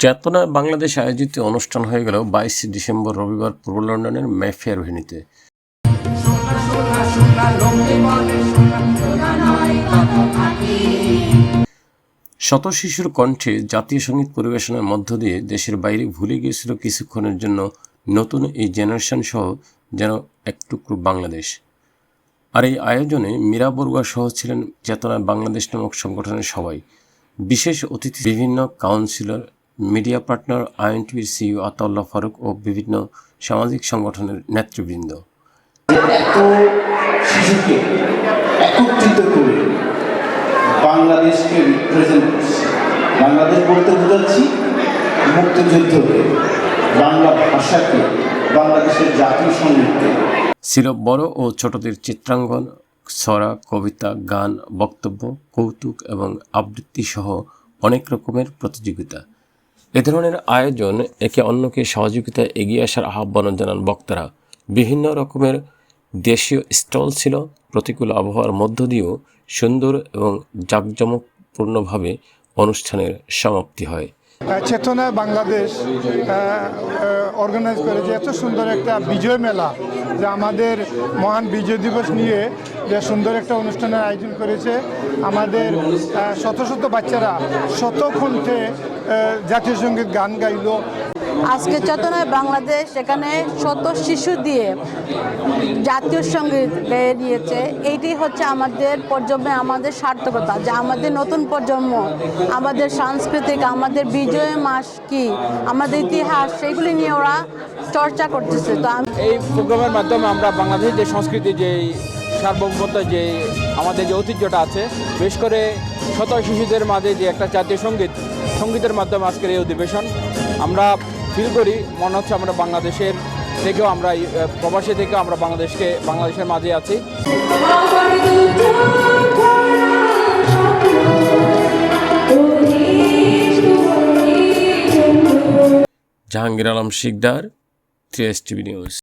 চেতনা বাংলাদেশ আয়োজিত অনুষ্ঠান হয়ে গেল বাইশে ডিসেম্বর রবিবার পূর্ব লন্ডনের ম্যাফেয়ার ভেনিতে। শত শিশুর কণ্ঠে জাতীয় সংগীত পরিবেশনের মধ্য দিয়ে দেশের বাইরে ভুলে গিয়েছিল কিছুক্ষণের জন্য নতুন এই জেনারেশন সহ যেন এক টুকরো বাংলাদেশ। আর এই আয়োজনে মীরা বড়ুয়া সহ ছিলেন চেতনা বাংলাদেশ নামক সংগঠনের সবাই। বিশেষ অতিথি বিভিন্ন কাউন্সিলর মিডিয়া পার্টনার আইএনটিভির সিইও আতাউল্লাহ ফারুক ও বিভিন্ন সামাজিক সংগঠনের নেতৃবৃন্দ। এত শিশুকে একত্রিত করে বাংলাদেশকে রিপ্রেজেন্ট করছে। বাংলাদেশ বলতে বোঝাচ্ছি মুক্তিযুদ্ধকে বাংলা ভাষাকে বাংলাদেশের জাতীয় সঙ্গীতকে। ছিল বড় ও ছোটদের চিত্রাঙ্গন ছড়া কবিতা গান বক্তব্য কৌতুক এবং আবৃত্তি সহ অনেক রকমের প্রতিযোগিতা। এ ধরনের আয়োজন একে অন্যকে সহযোগিতায় এগিয়ে আসার আহ্বান জানান বক্তারা। বিভিন্ন রকমের দেশীয় স্টল ছিল, প্রতিকূল আবহাওয়ার মধ্য দিয়েও সুন্দর এবং জাঁকজমকপূর্ণভাবে অনুষ্ঠানের সমাপ্তি হয়। চেতনা বাংলাদেশ অর্গানাইজ করে যে এত সুন্দর একটা বিজয় মেলা যে আমাদের মহান বিজয় দিবস নিয়ে যে সুন্দর একটা অনুষ্ঠানের আয়োজন করেছে। আমাদের শত শত বাচ্চারা শত কণ্ঠে জাতীয় সংগীত গান গাইলো। আজকে চেতনায় বাংলাদেশ এখানে শত শিশু দিয়ে জাতীয় সংগীত গেয়ে নিয়েছে। এইটি হচ্ছে আমাদের প্রজন্মে আমাদের সার্থকতা যে আমাদের নতুন প্রজন্ম আমাদের সাংস্কৃতিক আমাদের বিজয় মাস কি আমাদের ইতিহাস সেগুলি নিয়ে ওরা চর্চা করতেছে। তো এই প্রোগ্রামের মাধ্যমে আমরা বাংলাদেশের যে সংস্কৃতি যে সার্বভৌমত্ব যে আমাদের যে ঐতিহ্যটা আছে, বিশেষ করে শত শিশুদের মাঝে যে একটা জাতীয় সংগীত, সঙ্গীতের মাধ্যমে আজকের এই অধিবেশন, আমরা ফিল করি, মনে হচ্ছে আমরা বাংলাদেশের থেকেও আমরা প্রবাসী থেকেও আমরা বাংলাদেশকে, বাংলাদেশের মাঝে আছি। Jahangir Alam Sikdar three S TV news.